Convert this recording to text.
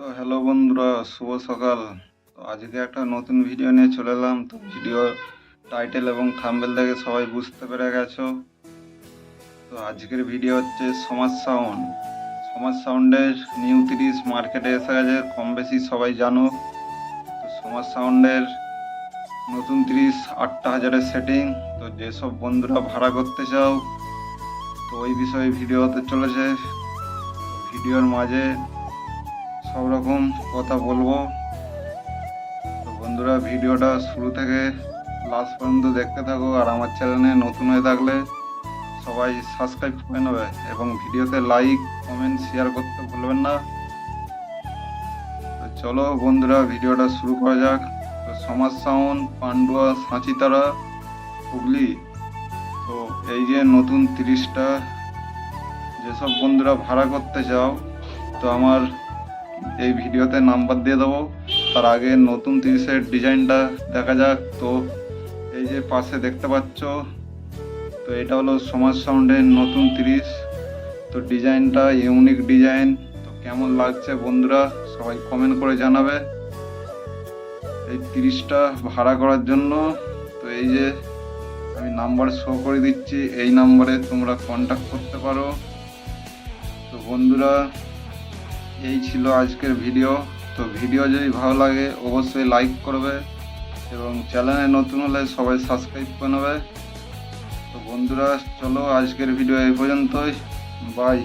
তো হ্যালো বন্ধুরা, শুভ সকাল। তো আজকে একটা নতুন ভিডিও নিয়ে চলে এলাম। তো ভিডিও টাইটেল এবং থাম্বেল দেখে সবাই বুঝতে পেরে গেছো। তো আজকের ভিডিও হচ্ছে সমাজ সাউন্ড সমাজ সাউন্ডের নিউ তিরিশ মার্কেটে এসে গেছে, কম বেশি সবাই জানো। তো সমাজ সাউন্ডের নতুন তিরিশ আটটা হাজারের সেটিং তো যেসব বন্ধুরা ভাড়া করতে চাও, তো ওই বিষয়ে ভিডিও হতে চলেছে। ভিডিওর মাঝে সব রকম কথা বলব। তো বন্ধুরা, ভিডিওটা শুরু থেকে লাস্ট পর্যন্ত দেখতে থাকো আর আমার চ্যানেলে নতুন হয়ে থাকলে সবাই সাবস্ক্রাইব করে নেবে এবং ভিডিওতে লাইক কমেন্ট শেয়ার করতে ভুলবেন না। তো চলো বন্ধুরা, ভিডিওটা শুরু করা যাক। তো সমাজ সাউন্ড, পান্ডুয়া, সাঁচিতারা, হুগলি। তো এই যে নতুন তিরিশটা, যেসব বন্ধুরা ভাড়া করতে চাও, তো আমার এই ভিডিওতে নাম্বার দিয়ে দেবো। তার আগে নতুন তিরিশের ডিজাইনটা দেখা যাক। তো এই যে পাশে দেখতে পাচ্ছ, তো এটা হলো সমাজ সাউন্ডের নতুন তিরিশ। তো ডিজাইনটা ইউনিক ডিজাইন। তো কেমন লাগছে বন্ধুরা, সবাই কমেন্ট করে জানাবে। এই তিরিশটা ভাড়া করার জন্য। তো এই যে আমি নাম্বার শো করে দিচ্ছি। এই নাম্বারে তোমরা কন্ট্যাক্ট করতে পারো। তো বন্ধুরা এই ছিল আজকের ভিডিও। তো ভিডিও যদি ভালো লাগে, অবশ্যই লাইক করবে এবং চ্যানেলে নতুন হলে সবাই সাবস্ক্রাইব করে নেবে। তো বন্ধুরা, চলো আজকের ভিডিও এই পর্যন্তই। বাই